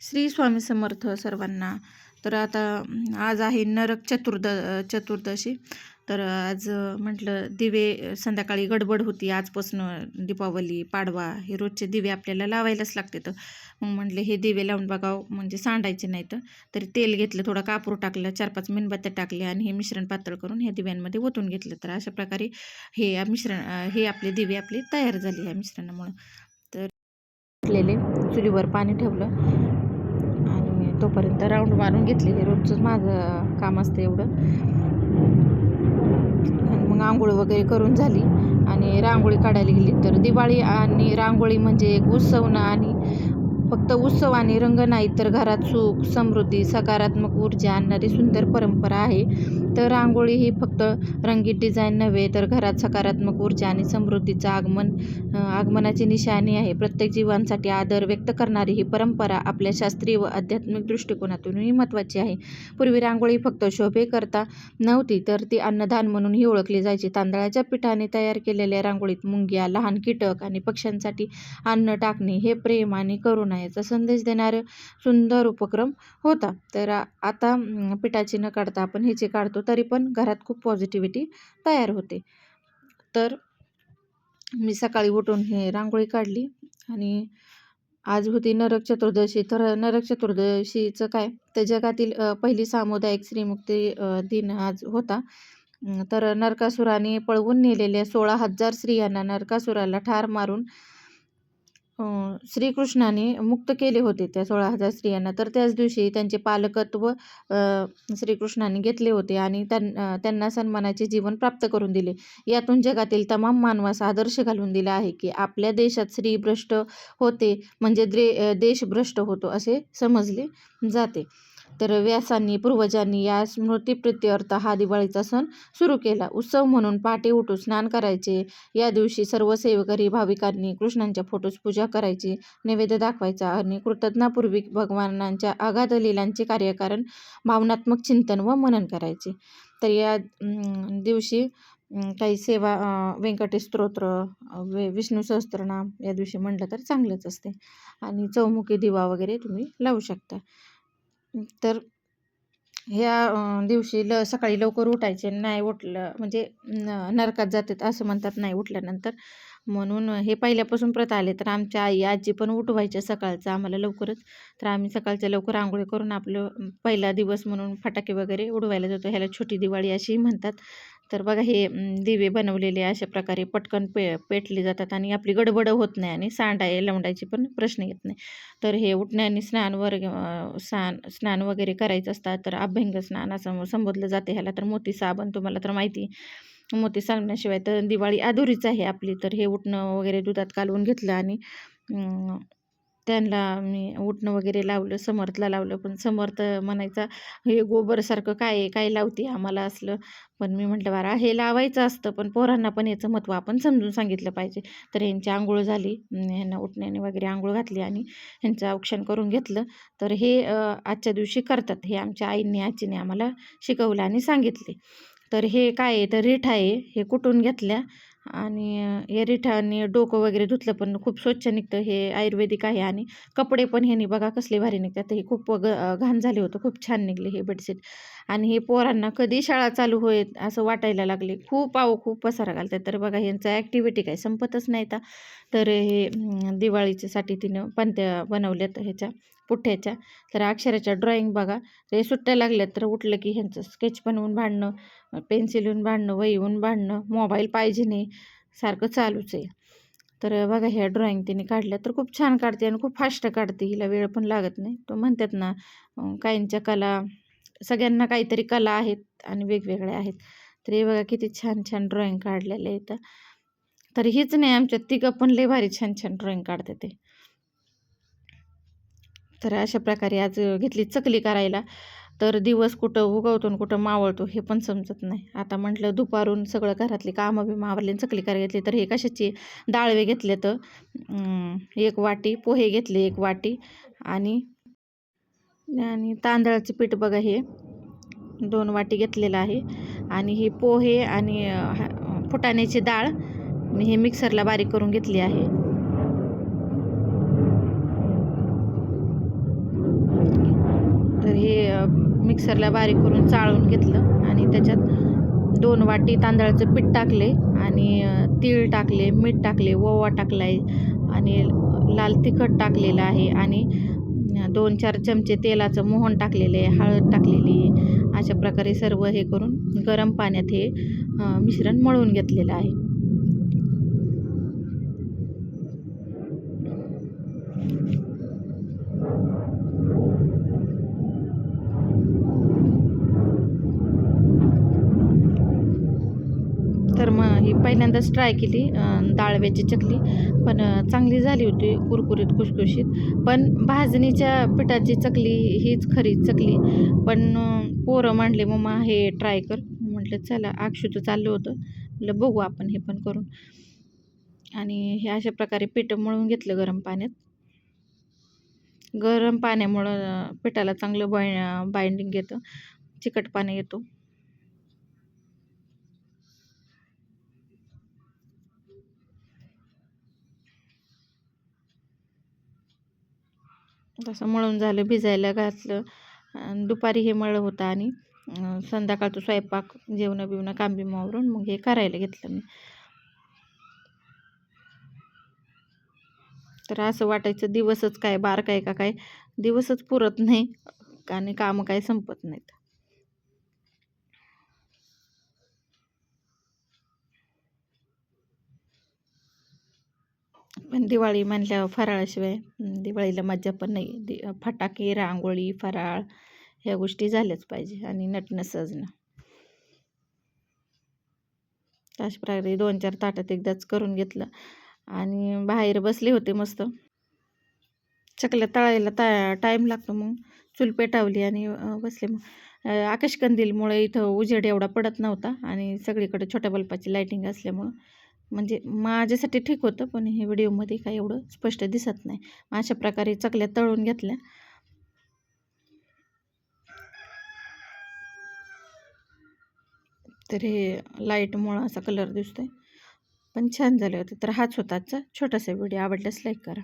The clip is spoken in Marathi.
श्री स्वामी समर्थ सर्वांना. तर आता आज आहे नरक चतुर्द चतुर्दशी. तर आज म्हटलं दिवे संध्याकाळी गडबड होती. आजपासून दीपावली पाडवा हे रोजचे दिवे आपल्याला लावायलाच लागते. तर मग म्हटले हे दिवे लावून बघावं. म्हणजे सांडायचे नाही तर तरी तेल घेतलं थोडं कापूर टाकलं चार पाच मेणबत्त्या टाकल्या आणि हे मिश्रण पातळ करून ह्या दिव्यांमध्ये ओतून घेतलं. तर अशा प्रकारे हे मिश्रण हे आपले दिवे आपले तयार झाले ह्या मिश्रणामुळं. तर चुलीवर पाणी ठेवलं. तोपर्यंत राऊंड मारून घेतली. हे रोजचंच माझं काम असतं एवढं. आणि मग आंघोळ वगैरे करून झाली. आणि रांगोळी काढायला गेली. तर दिवाळी आणि रांगोळी म्हणजे एक उत्सव ना आणि फक्त उत्सव आणि रंग नाही तर घरात सुख समृद्धी सकारात्मक ऊर्जा आणणारी सुंदर परंपरा आहे. तर रांगोळी ही फक्त रंगीत डिझाईन नव्हे तर घरात सकारात्मक ऊर्जा आणि समृद्धीचं आगमन आगमनाची निशाणी आहे. प्रत्येक जीवांसाठी आदर व्यक्त करणारी ही परंपरा आपल्या शास्त्रीय व आध्यात्मिक दृष्टिकोनातूनही महत्त्वाची आहे. पूर्वी रांगोळी फक्त शोभेकरता नव्हती तर ती अन्नदान म्हणूनही ओळखली जायची. तांदळाच्या पिठाने तयार केलेल्या रांगोळीत मुंग्या लहान कीटक आणि पक्ष्यांसाठी अन्न टाकणे हे प्रेम आणि करुणा याचा संदेश देणारं सुंदर उपक्रम होता. तर आता पिठाची न काढता आपण ह्याची काढतो तरी पण घरात खूप पॉझिटिव्हिटी तयार होते. तर मी सकाळी उठून हे रांगोळी काढली आणि आज होती नरक चतुर्दशी. तर नरक चतुर्दशीचं काय? तर जगातील पहिली सामुदायिक श्रीमुक्ती दिन आज होता. तर नरकासुराने पळवून नेलेल्या सोळा हजार स्त्रियांना नरकासुराला ठार मारून श्रीकृष्णाने मुक्त केले होते त्या सोळा हजार स्त्रियांना. तर त्याच दिवशी त्यांचे पालकत्व श्रीकृष्णाने घेतले होते आणि त्यां त्यांना सन्मानाचे जीवन प्राप्त करून दिले. यातून जगातील तमाम मानवास आदर्श घालून दिला आहे की आपल्या देशात स्त्री भ्रष्ट होते म्हणजे द्रे देशभ्रष्ट देश भ्रष्ट होतो असे समजले जाते. तर व्यासांनी पूर्वजांनी या स्मृतिप्रित्यर्थ हा दिवाळीचा सण सुरू केला. उत्सव म्हणून पहाटे उठून स्नान करायचे. या दिवशी सर्व सेवकरी भाविकांनी कृष्णांच्या फोटोस पूजा करायची नैवेद्य दाखवायचा आणि कृतज्ञापूर्वी भगवानांच्या अगाध लीलांचे कार्यकारण भावनात्मक चिंतन व मनन करायचे. तर या दिवशी काही सेवा व्यंकटेश स्तोत्र वे विष्णू सहस्त्रनाम या दिवशी म्हटलं तर चांगलंच असते. आणि चौमुखी दिवा वगैरे तुम्ही लावू शकता. तर ह्या दिवशी ल सकाळी लवकर उठायचे नाही उठलं म्हणजे न नरकात जातात असं म्हणतात नाही उठल्यानंतर. म्हणून हे पहिल्यापासून प्रथा आले. तर आमच्या आई आजी पण उठवायच्या सकाळचं आम्हाला लवकरच. तर आम्ही सकाळच्या लवकर आंघोळी करून आपलं पहिला दिवस म्हणून फटाके वगैरे उडवायला जातो. ह्याला छोटी दिवाळी अशीही म्हणतात. तर बघा हे दिवे बनवलेले अशा प्रकारे पटकन पे पेटले जातात आणि आपली गडबड होत नाही आणि सांडाय लवंडायची पण प्रश्न येत नाही. तर हे उठण्याने स्नान वर स्नान स्नान वगैरे करायचं असतात. तर अभ्यंग स्नान असं संबोधलं जाते ह्याला. तर मोती साबण तुम्हाला तर माहिती मोती सांगण्याशिवाय तर दिवाळी अधुरीच आहे आपली. तर हे उठणं वगैरे दुधात कालवून घेतलं आणि त्यांना मी उठणं वगैरे लावलं समर्थला लावलं. पण समर्थ म्हणायचा हे गोबरसारखं काय आहे? काय लावते आम्हाला असलं? पण मी म्हटलं बारा हे लावायचं असतं पण पोरांना पण याचं महत्त्व आपण समजून सांगितलं पाहिजे. तर यांची आंघोळ झाली ह्यांना उठण्याने वगैरे आंघोळ घातली आणि ह्यांचं औक्षण करून घेतलं. तर हे आजच्या दिवशी करतात. हे आमच्या आईने आजीने आम्हाला शिकवलं आणि सांगितले. तर हे काय आहे? तर रिठा आहे हे कुटून घेतल्या. आणि या रिठाने डोकं वगैरे धुतलं पण खूप स्वच्छ निघतं. हे आयुर्वेदिक आहे आणि कपडे पण ह्यानी बघा कसले भारी निघतात. हे खूप ग घाण झाले होतं. खूप छान निघले हे बेडशीट आणि हे पोरांना कधी शाळा चालू होईल असं वाटायला लागले. खूप आहो खूप पसारा घालतात. तर बघा यांचं ॲक्टिव्हिटी काय? संपतच नाही तर तर हे दिवाळीच्यासाठी तिनं पंत्या बनवल्यात ह्याच्या पुठ्ठ्याच्या. तर अक्षराच्या ड्रॉइंग बघा. ते सुट्ट्या लागल्यात तर उठलं की ह्यांचं स्केच बनवून भांडणं पेन्सिलहून भांडणं वहीहून भांडणं मोबाईल पाहिजे नाही सारखं चालूच आहे. तर बघा ह्या ड्रॉइंग तिने काढल्या तर खूप छान काढते आणि खूप फास्ट काढते. हिला वेळ पण लागत नाही. तो म्हणतात ना काहींच्या कला सगळ्यांना काहीतरी कला आहेत आणि वेगवेगळ्या आहेत. तर हे बघा किती छान छान ड्रॉइंग काढलेले आहेत तर हीच नाही आमच्यात तिघं पण लय भारी छान छान ड्रॉइंग काढते ते. तर अशा प्रकारे आज घेतली चकली करायला. तर दिवस कुठं उगवतो आणि कुठं मावळतो हे पण समजत नाही. आता म्हटलं दुपारून सगळं घरातली कामं बी मावरली चकली करायला घेतली तर हे कशाची? डाळवे घेतले तर एक वाटी पोहे घेतले एक वाटी आणि आणि तांदळाचं पीठ बघा हे दोन वाटी घेतलेलं आहे. आणि हे पोहे आणि फुटाण्याची डाळ मी हे मिक्सरला बारीक करून घेतली आहे. तर हे मिक्सरला बारीक करून चाळून घेतलं आणि त्याच्यात दोन वाटी तांदळाचं पीठ टाकले आणि तीळ टाकले मीठ टाकले ओवा टाकला आहे आणि लाल तिखट टाकलेलं आहे आणि दोन चार चमचे तेलाचं मोहन टाकलेले आहे हळद टाकलेली आहे. अशा प्रकारे सर्व हे करून गरम पाण्यात हे मिश्रण मळून घेतलेलं आहे. तर मग ही पहिल्यांदाच ट्राय केली डाळव्याची चकली. पण चांगली झाली होती कुरकुरीत खुशखुशीत. पण भाजणीच्या पिठाची चकली हीच खरी चकली. पण पोरं म्हणले मम्मा हे ट्राय कर. म्हटलं चला अक्षुतं चाललं होतं. म्हटलं बघू आपण हे पण करून. आणि हे अशा प्रकारे पीठ मळून घेतलं गरम पाण्यात. गरम पाण्यामुळं पिठाला चांगलं बाय बाइंडिंग येतं. पाणी येतो. तसं मळून झालं भिजायला घातलं. आणि दुपारी हे मळं होतं आणि संध्याकाळचं स्वयंपाक जेवणं बिवणं कांबीमावरून मग हे करायला घेतलं मी. तर असं वाटायचं दिवसच काय बार काय का काय? दिवसच पुरत नाही आणि कामं काय संपत नाहीत. पण दिवाळी म्हणल्यावर फराळाशिवाय दिवाळीला मजा पण नाही. दि फटाके रांगोळी फराळ ह्या गोष्टी झाल्याच पाहिजे आणि नटणं सजणं. अशा प्रकारे दोन चार ताटात एकदाच करून घेतलं आणि बाहेर बसले होते मस्त. चकल्या तळायला ता टाईम लागतो मग. चूल पेटावली आणि बसले मग. आकाशकंदीलमुळे इथं उजेड एवढा पडत नव्हता आणि सगळीकडे छोट्या बल्बाची लाईटिंग असल्यामुळं. म्हणजे माझ्यासाठी ठीक होतं पण हे व्हिडिओमध्ये काही एवढं स्पष्ट दिसत नाही. मग अशा प्रकारे चकल्या तळून घेतल्या. तर हे लाईटमुळं असा कलर दिसतोय. पण छान झाले होते. तर हाच होता आजचा छोटासा व्हिडिओ. आवडल्यास लाईक करा.